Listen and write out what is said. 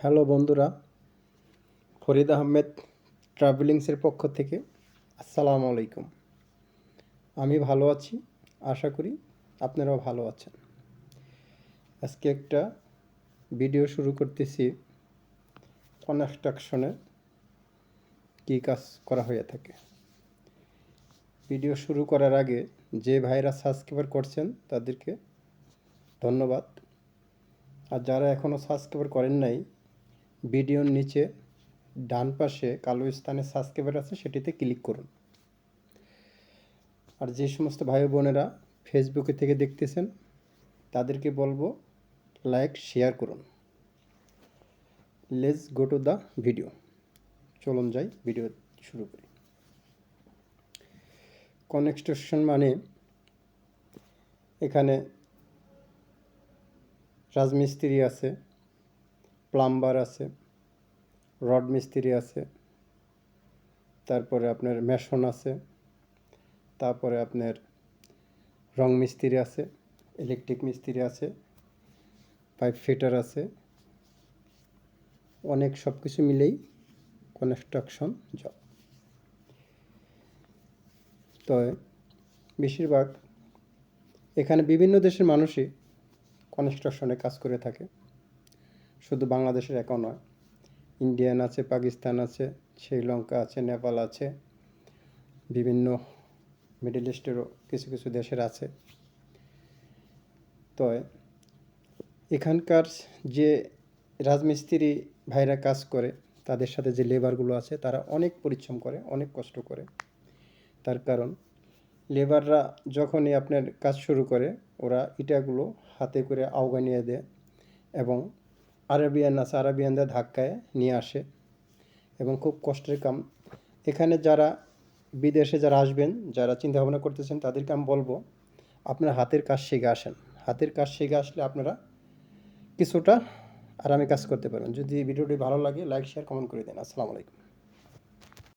Hello বন্ধুরা, ফরিদ আহমেদ ট্রাভেলিংসের পক্ষ থেকে আসসালামু আলাইকুম। আমি ভালো আছি, আশা করি আপনারাও ভালো আছেন। আজকে একটা ভিডিও শুরু করতেছি কনস্ট্রাকশনে কী কাজ করা হয়ে থাকে। ভিডিও শুরু করার আগে যে ভাইরা সাবস্ক্রাইবার করছেন তাদেরকে ধন্যবাদ। আর যারা এখনও সাবস্ক্রাইবার করেন নাই ভিডিওর নিচে ডান পাশে কালো স্থানে সাবস্ক্রাইবার আছে, সেটিতে ক্লিক করুন। আর যে সমস্ত ভাই বোনেরা ফেসবুকে থেকে দেখতেছেন, তাদেরকে বলব লাইক শেয়ার করুন। Let's go to the video চলুন যাই ভিডিও শুরু করি। কনেক্সটেশন মানে এখানে রাজমিস্ত্রি আছে প্লাম্বার আছে, রড মিস্ত্রি আছে, তারপরে আপনার মেশন আছে, তারপরে আপনার রং মিস্ত্রি আছে, ইলেকট্রিক মিস্ত্রি আছে, পাইপ ফিটার আছে, অনেক সব কিছু মিলেই কনস্ট্রাকশন জব। তো বেশিরভাগ এখানে বিভিন্ন দেশের মানুষই কনস্ট্রাকশনে কাজ করে থাকে। শুধু বাংলাদেশের একাও নয়, ইন্ডিয়ান আছে, পাকিস্তান আছে, শ্রীলঙ্কা আছে, নেপাল আছে, বিভিন্ন মিডল ইস্টেরও কিছু কিছু দেশের আছে। তো এখানকার যে রাজমিস্ত্রি ভাইরা কাজ করে, তাদের সাথে যে লেবারগুলো আছে, তারা অনেক পরিশ্রম করে, অনেক কষ্ট করে। তার কারণ, লেবাররা যখনই আপনার কাজ শুরু করে, ওরা ইটাগুলো হাতে করে আওগা নিয়ে দেয় এবং আরবিয়ান আছে আরবিয়ানদের ধাক্কায় নিয়ে আসে এবং খুব কষ্টের কাম। এখানে যারা বিদেশে যারা আসবেন, যারা চিন্তা ভাবনা করতেছেন, তাদেরকে আমি বলব, আপনার হাতের কাজ শিখে আসেন। হাতের কাজ শিখে আসলে আপনারা কিছুটা আরামে কাজ করতে পারবেন। যদি ভিডিওটি ভালো লাগে, লাইক শেয়ার কমেন্ট করে দিন। আসসালামু আলাইকুম।